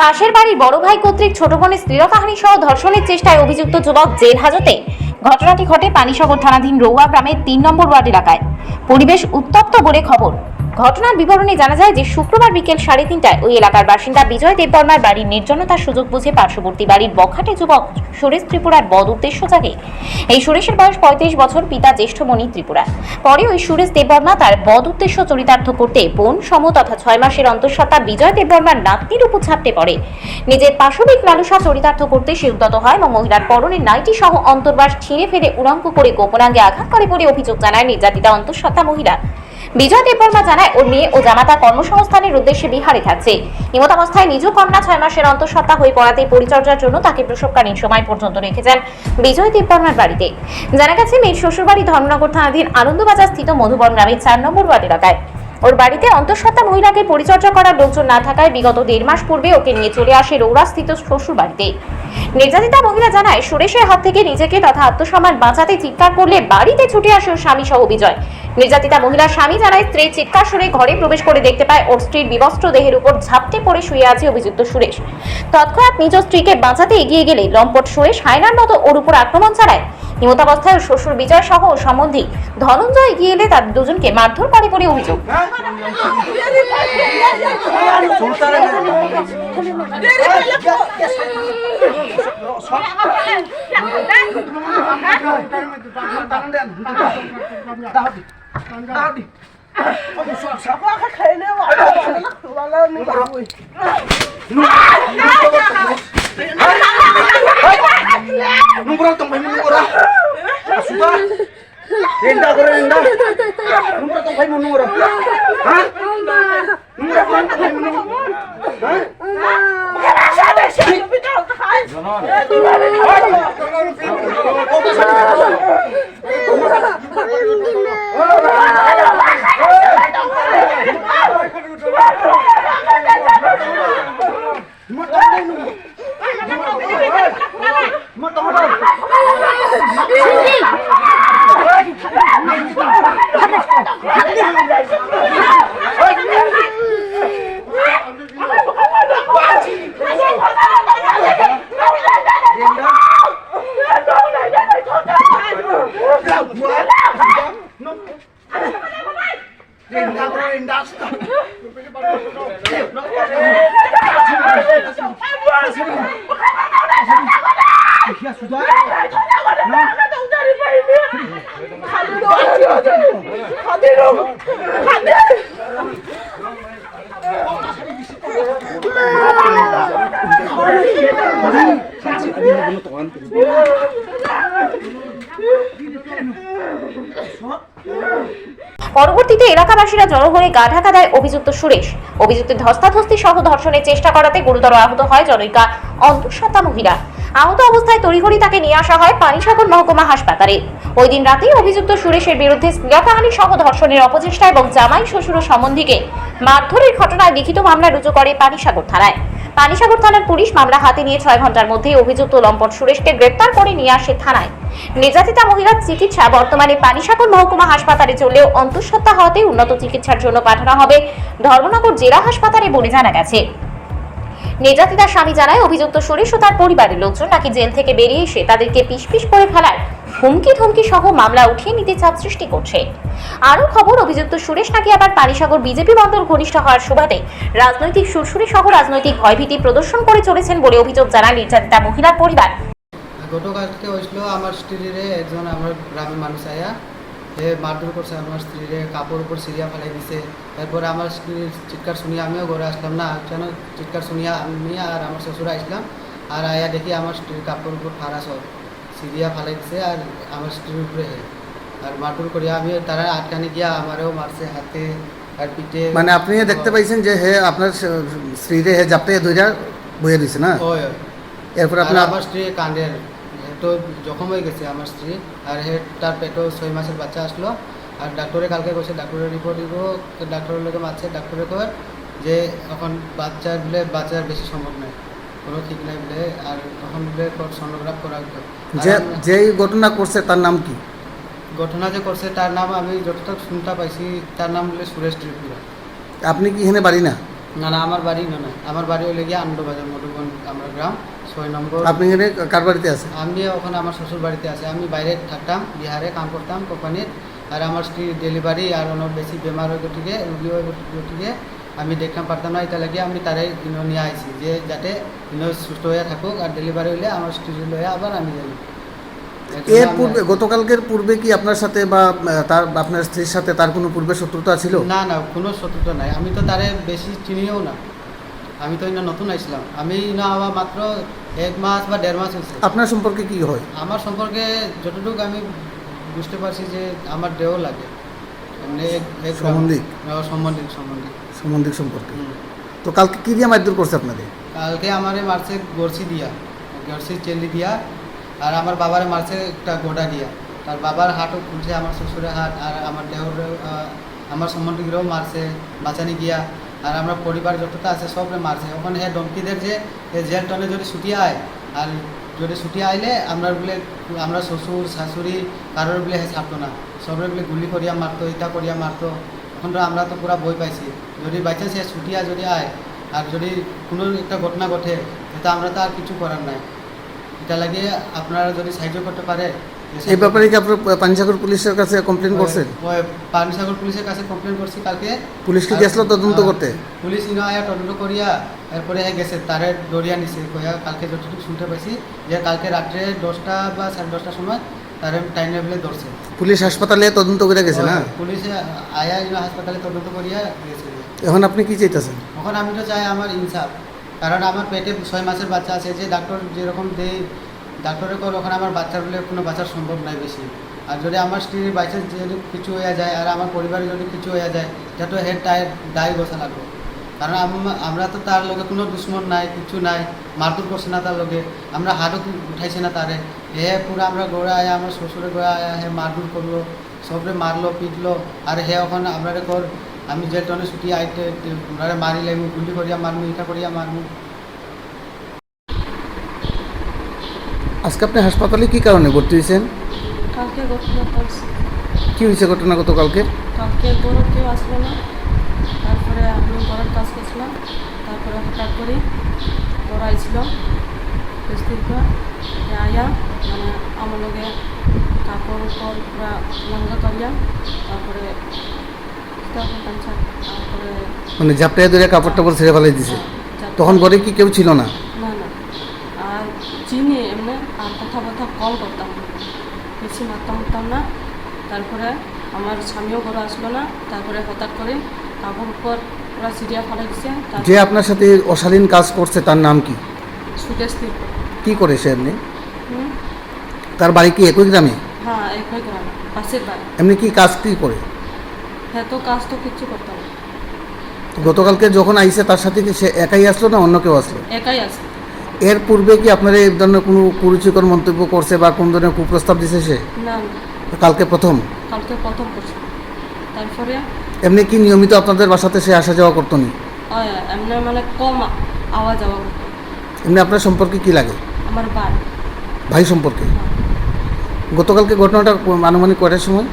পাশের বাড়ির বড় ভাই কর্তৃক ছোট বোনের স্ত্রীরকাহানি সহ ধর্ষণের চেষ্টায় অভিযুক্ত যুবক জেল হাজতে। ঘটনাটি ঘটে পানিসাগর থানাধীন রৌয়া গ্রামের তিন নম্বর ওয়ার্ড এলাকায়। পরিবেশ উত্তপ্ত বলে খবর। ঘটনার বিবরণে জানা যায় যে শুক্রবার বিকেল সাড়ে তিনটায় ওই এলাকার বাসিন্দা বিজয় দেববর্মার বাড়ির নির্জনতার সুযোগ বুঝে পার্শ্ববর্তী বাড়ির বখাটে যুবক সুরেশ ত্রিপুরার বদ উদ্দেশ্য জাগে। এই সুরেশের বয়স পঁয়ত্রিশ বছর, পিতা জ্যেষ্ঠমণি ত্রিপুরা। পরে ওই সুরেশ দেববর্মা তার বদ উদ্দেশ্য চরিতার্থ করতে বোন সম তথা ছয় মাসের অন্তঃসত্ত্বা বিজয় দেববর্মার নাতনির উপর ছাপতে পড়ে। নিজের পাশবিক লালসা চরিতার্থ করতে সে উদ্যত হয় এবং মহিলার পরনের নাইটি সহ অন্তর্বাস ছিঁড়ে ফেলে উড়ঙ্ক করে গোপনাঙ্গে আঘাত করে বলে অভিযোগ জানায় নির্যাতিতা অন্তঃসত্ত্বা মহিলা। বিজয় দেববর্মা জানায়, ওর মেয়ে ও জামাতা কর্মসংস্থানের উদ্দেশ্যে বিহারে থাকছে। নিমতাবস্থায় নিজ কন্যা ছয় মাসের অন্তঃসত্ত্বা হয়ে পড়াতে পরিচর্যার জন্য তাকে প্রসবকালীন সময় পর্যন্ত রেখে যান বিজয় দেববর্মার বাড়িতে। জানা গেছে, মেয়ের শ্বশুরবাড়ি ধর্মনগর থানাধীন আনন্দবাজার স্থিত মধুবন গ্রামের চার নম্বর ওয়ার্ড এলাকায়। ওর বাড়িতে অন্তঃসত্ত্বা মহিলাকে পরিচর্যা করার লোকজন না থাকায় বিগত দেড় মাস পূর্বে ওকে নিয়ে চলে আসে রৌরাস্থিত শ্বশুর বাড়িতে নির্যাতিতা মহিলা জানায়, সুরেশের হাত থেকে নিজেকে তথা আত্মসম্মান বাঁচাতে চিৎকার করলে বাড়িতে ছুটে আসে ওর স্বামী সহ বিজয়। নির্যাতিতা মহিলার স্বামী জানায় স্ত্রীর চিৎকার শুনে ঘরে প্রবেশ করে দেখতে পায় ওর স্ত্রীর বিবস্ত্র দেহের উপর ঝাপটে পড়ে শুয়ে আছে অভিযুক্ত সুরেশ তৎক্ষণাৎ নিজ স্ত্রীকে বাঁচাতে এগিয়ে গেলে লম্পট সুরেশ হায়নার মতো ওর উপর আক্রমণ চালায় নিমতাবস্থায় ওর শ্বশুর বিজয় সহ সম্বন্ধী ধনঞ্জয় এগিয়ে এলে তার দুজনকে মারধর করে বলে অভিযোগ Nungguran tempat ini nungguran. Sudah. Linda ko rin, Honor. Renda পরবর্তীতে এলাকাবাসীরা জড়ো হয়ে গা ঢাকা দেয় অভিযুক্ত সুরেশ। অভিযুক্তের ধস্তাধস্তি সহ ধর্ষণের চেষ্টা করাতে গুরুতর আহত হয় জনৈকা অন্তঃসত্ত্বা মহিলা আহত অবস্থায় তড়িঘড়ি তাকে নিয়ে আসা হয় পানিসাগর মহকুমা হাসপাতালে। ওই দিন রাতেই অভিযুক্ত সুরেশের বিরুদ্ধে স্ত্রীকাহানি সহ ধর্ষণের অপচেষ্টা এবং জামাই শ্বশুর ও সম্বন্ধীকে মারধরের ঘটনায় লিখিত মামলা রুজু করে পানিসাগর থানায়। পানিসাগর থানার পুলিশ মামলা হাতে নিয়ে ছয় ঘণ্টার মধ্যে অভিযুক্ত লম্পট সুরেশকে গ্রেপ্তার করে নিয়ে আসে থানায়। নির্যাতিতা মহিলার চিকিৎসা, বর্তমানে পানিসাগর মহকুমা হাসপাতালে চললেও অন্তঃসত্ত্বা হওয়াতে উন্নত চিকিৎসার জন্য পাঠানো হবে ধর্মনগর জেলা হাসপাতালে বলে জানা গেছে। নির্যাতিতার স্বামী জানায়, অভিযুক্ত সুরেশ ও তার পরিবারের লোকজন নাকি জেল থেকে বেরিয়ে এসে তাদেরকে পিস করে ফেলার হুমকি ধমকি সহ মামলা উঠিয়ে নিতে চাপ সৃষ্টি করছে। আরও খবর, অভিযুক্ত সুরেশ নাকি আবার পানিসাগর বিজেপি মন্ডল ঘনিষ্ঠ হওয়ার সুবাদে রাজনৈতিক সুরসুরি সহ রাজনৈতিক ভয়ভীতি প্রদর্শন করে চলেছেন বলে অভিযোগ জানায় নির্যাতিতা মহিলার পরিবার। গতকালকে হয়েছিল আমার স্ত্রীরে একজন আমার গ্রামের মানুষ আয়া। সে মারধর করছে আমার স্ত্রীরে কাপড় উপর সিরিয়া ফেলাই দিছে। তারপরে আমার স্ত্রীর চিৎকার শুনিয়ে আমিও ঘরে আসলাম না। কেন চিৎকার শুনিয়া আমি আর আমার শ্বশুর আসলাম আর আয়া দেখি আমার স্ত্রীর কাপড় উপর ফাড়া সব। সিরিয়া ফেলাই দিছে আর আমার স্ত্রীর উপরে হে। আর মারধর করিয়া আমি তারা আটকানে গিয়া আমারও মারছে হাতে আর পিঠে। মানে আপনি দেখতে পাইছেন যে হে আপনার স্ত্রীরে হে জাপটে দুইটা বইয়ে দিছে না? ওই ওই। এরপর আর আপনার আমার স্ত্রী কান্দের তো জখম হয়ে গেছে আমার স্ত্রী। আর হে তার পেটেও ছয় মাসের বাচ্চা আসলো। আর ডাক্তারে কালকে কইছে ডাক্তারের রিপোর্ট দিব। ডাক্তারের লোকে মারছে। ডাক্তারে কয় যে এখন বাচ্চার বলে বাচ্চার বেশি সম্ভব নাই কোনো ঠিক নাই বলে। আর তখন বলে সোনোগ্রাফ করা হতো যে যেই ঘটনা করছে তার নাম কি? ঘটনা যে করছে তার নাম আমি যতটুকু শুনতে পাইছি তার নাম বলে সুরেশ ত্রিপুরা। আপনি কি এখানে বাড়ি না? না না আমার বাড়ি না না। আমার বাড়ি হলে গিয়ে আনন্দবাজার মধুবন। আমরা গ্রাম ছয় নম্বর। আপনি এখানে কার বাড়িতে আছেন? আমি ওখানে আমার শ্বশুর বাড়িতে আছে। আমি বাইরে থাকতাম বিহারে কাম করতাম কোম্পানির। আর আমার স্ত্রী ডেলিভারি আর অন্য বেশি বেমার হয়ে গতিকে রুগী হয়ে গতিকে আমি দেখতাম পারতাম না এটা লাগিয়ে আমি তারাই ইনো নিয়ে আইছি যে যাতে সুস্থ হয়ে থাকুক আর ডেলিভারি হইলে আমার স্ত্রী লয়ে আবার আমি যাই। এর পূর্বে গতকালকের পূর্বে কি আপনার সাথে বা তার আপনার স্ত্রীর সাথে তার কোনো পূর্বে শত্রুতা ছিল? না না কোনো শত্রুতা নাই। আমি তো তারে বেশি চিনিও না। আমি তো ইনো নতুন আইছিলাম। আমি না আবার মাত্র এক মাস বা দেড় মাস হয়েছে আপনার সম্পর্কে কি হয়? আমার সম্পর্কে যতটুকু আমি বুঝতে পারছি যে আমার দেহ লাগে। মানে সম্বন্ধিক? সম্পর্কে তো কালকে কি দিয়ে মারধর করছে আপনাদের? কালকে আমারে মারছে গড়ছি দিয়া। গড়ছি চেলি দিয়া। আর আমার বাবারে মারছে একটা গোডা দিয়া। তার বাবার হাটও খুলছে আমার শ্বশুরের হাট আর আমার দেহর আমার সম্বন্ধীগুলোও মারছে বাঁচানি গিয়া আর আমরা পরিবার যতটা আছে সবরে মারছে। ওখানে হ্যাঁ ডমকিদের যে জেল টনে যদি ছুটি আয়, আর যদি ছুটি আইলে আমরা বলে, আমরা শ্বশুর, শাশুড়ি কারোর বলে হ্যাঁ ছাড়তো না। সবরে বলে গুলি করিয়া মারতো, ইটা করিয়া মারতো। এখন তো আমরা তো পুরা বই পাইছি। যদি বাই চান্স ছুটি আয়, যদি আয়, আর যদি কোনো একটা ঘটনা ঘটে তো আমরা তো আর কিছু করার নাই। এটা লাগে আপনারা যদি সাহায্য করতে পারে এই ব্যাপারে কি আপনার পাঞ্জাগর পুলিশের কাছে কমপ্লেন করছেন? পানিসাগর পুলিশের কাছে কমপ্লেন করছি কালকে। পুলিশ কি গেছিল তদন্ত করতে? পুলিশ ইনো আয়া তদন্ত করিয়া এরপরে হ্যাঁ গেছে তারে দরিয়া নিছে কইয়া কালকে যতটুকু শুনতে পাইছি যে কালকে রাত্রে দশটা বা সাড়ে দশটার সময় তারে টাইম লেভেলে ধরছে। পুলিশ হাসপাতালে তদন্ত করে গেছে না? পুলিশে আয়া ইনো হাসপাতালে তদন্ত করিয়া গেছে। এখন আপনি কি চাইতেছেন? এখন আমি তো চাই আমার ইনসাফ কারণ আমার পেটে ছয় মাসের বাচ্চা আছে যে ডাক্তার যেরকম দেয় কল ওখানে আমার বাচ্চার বলে কোনো বাচ্চার সম্ভব নয় বেশি। আর যদি আমার স্ত্রীর বাইচান্স যদি কিছু হয়ে যায় আর আমার পরিবারে যদি কিছু হয়ে যায় এটা তো হেড টাই দায় বসা লাগবে কারণ আম- আমরা তো তার লগে কোনো দুশ্মন নাই, কিছু নাই, মারধর করছে না তার লগে, আমরা হাতও উঠাইছে না তারে। হে পুরো আমরা গোড়া আয়া, আমার শ্বশুরে গোড়া আয়া, হে মারধর করল, সবরে মারলো, পিটলো, আর হে ওখানে আমরা কর, আমি যে টনে ছুটি আইতে ওনারে মারি লাগবো গুলি করিয়া মারমু, ইটা করিয়া মারমু। আজকে আপনি হাসপাতালে কি কারণে ভর্তি হয়েছেন? কালকে ঘটনা করছে কি হয়েছে ঘটনা গতকালকে কালকে? কালকে বড় কেউ আসলো না। তারপরে আমি ঘরের কাজ করছিলাম। তারপরে হঠাৎ করে ওরা আইছিল। স্ত্রীকে আয়া মানে আমার লগে কাপড় উপর পুরা লঙ্গা করিয়া তারপরে তারপরে মানে ঝাপটায় ধরে কাপড় টাপড় ছেড়ে ফেলাই দিছে তখন ঘরে কি কেউ ছিল না? না না। আর চিনি কথা কথা কল করতাম। না। বেশি মারতাম মারতাম না। তারপরে আমার স্বামীও ঘরে আসলো না। তারপরে হঠাৎ করে কাপড় উপর ওরা সিরিয়া ফেলে দিছে। যে আপনার সাথে অশালীন কাজ করছে তার নাম কি? দিল কি করে সে এমনি? তার বাড়ি কি একই গ্রামে? হ্যাঁ একই গ্রাম পাশের বাড়ি। এমনি কি কাজ কি করে? হ্যাঁ তো কাজ তো কিচ্ছু করতাম গতকালকে যখন আইসে তার সাথে কি সে একাই আসলো না অন্য কেউ আসলো? একাই আছে এর পূর্বে কি আপনারা এই ধরনের কোনো কুরুচিকর মন্তব্য করছে বা কোন ধরনের কুপ্রস্তাব দিছে সে? না। কালকে প্রথম? কালকে প্রথম করছে। তারপরে? এমনি কি নিয়মিত আপনাদের বাসাতে সে আসা যাওয়া করতো নি? এমনি মানে কম আওয়াজ যাওয়া এমনি আপনার সম্পর্কে কি লাগে? আমার বাড়ি ভাই সম্পর্কে? গতকালকে ঘটনাটা আনুমানিক কয়টার সময়?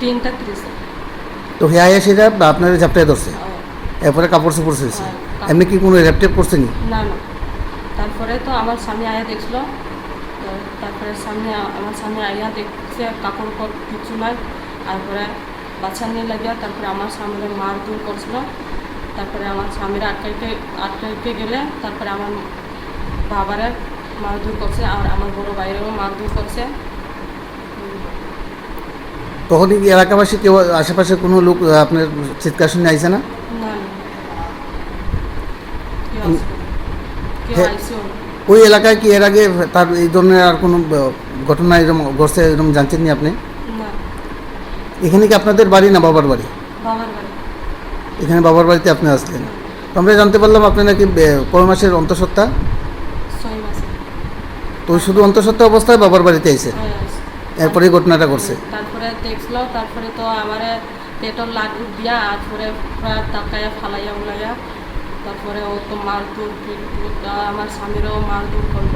তিনটা ত্রিশে। তো হেয়া সেটা আপনার ঝাপটায় ধরছে? এরপরে কাপড় চোপড় ছেড়েছে? হ্যাঁ, এমনি কি কোনো র্যাপটেপ করছে নি? না না। তারপরে তো আমার স্বামী আয়া দেখল। তো তারপরে স্বামী আ- আমার স্বামী আয়া দেখছে কাপড় উপর কিছু নাই। তারপরে বাচ্চা নিয়ে লাগিয়া তারপরে আমার স্বামীর মার দূর করছিল। তারপরে আমার স্বামীর আটকাইতে আটকাইতে গেলে তারপরে আমার বাবারে মার দূর করছে আর আমার বড় ভাইয়েরও মার দূর করছে। তখন কি এলাকাবাসী কেউ আশেপাশে কোনো লোক আপনার চিৎকার শুনে আইছে না? না ওই এলাকায় কি এর আগে তার এই ধরনের আর কোনো ঘটনা এরকম ঘটছে এরকম জানছেন নি। আপনি এখানে কি আপনাদের বাড়ি না বাবার বাড়ি? এখানে বাবার বাড়িতে আপনি আসলেন। তো আমরা জানতে পারলাম আপনি নাকি কয় মাসের অন্তঃসত্ত্বা। তো শুধু অন্তঃসত্ত্বা অবস্থায় বাবার বাড়িতে আইসে এরপরে ঘটনাটা করছে তারপরে দেখল তারপরে তো আমার পেটর লাগু দিয়া তারপরে প্রায় ফালাইয়া উলাইয়া তারপরে ও তো মারধর পিটুর, তা আমার স্বামীরও মারধর করল।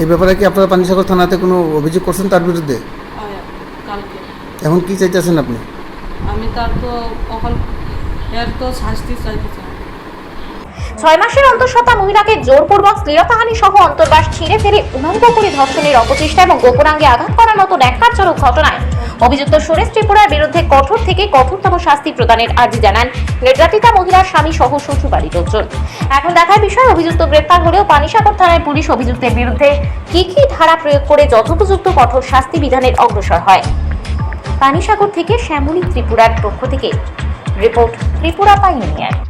এই ব্যাপারে কি আপনারা পানিসাগর থানাতে কোনো অভিযোগ করছেন তার বিরুদ্ধে? কালকে। এখন কি চাইতেছেন আপনি? আমি তার তো এখন এর তো শাস্তি চাইতে চাই ছয় মাসের অন্তঃসত্ত্বা মহিলাকে জোরপূর্বক শ্লীলতাহানি সহ অন্তর্বাস ছিঁড়ে ফেলে উলঙ্গ করে ধর্ষণের অপচেষ্টা এবং গোপনাঙ্গে আঘাত করার মতো ন্যাক্কারজনক ঘটনায় অভিযুক্ত সুরেশ ত্রিপুরার বিরুদ্ধে কঠোর থেকে কঠোরতম শাস্তি প্রদানের আর্জি জানান নির্যাতিতা মহিলার স্বামী সহ শ্বশুর বাড়ির লোকজন। এখন দেখার বিষয়, অভিযুক্ত গ্রেপ্তার হলেও পানিসাগর থানায় পুলিশ অভিযুক্তের বিরুদ্ধে কি কি ধারা প্রয়োগ করে যথোপযুক্ত কঠোর শাস্তি বিধানের অগ্রসর হয়? পানিসাগর থেকে শ্যামলী ত্রিপুরার পক্ষ থেকে রিপোর্ট ত্রিপুরা পাইনিয়ার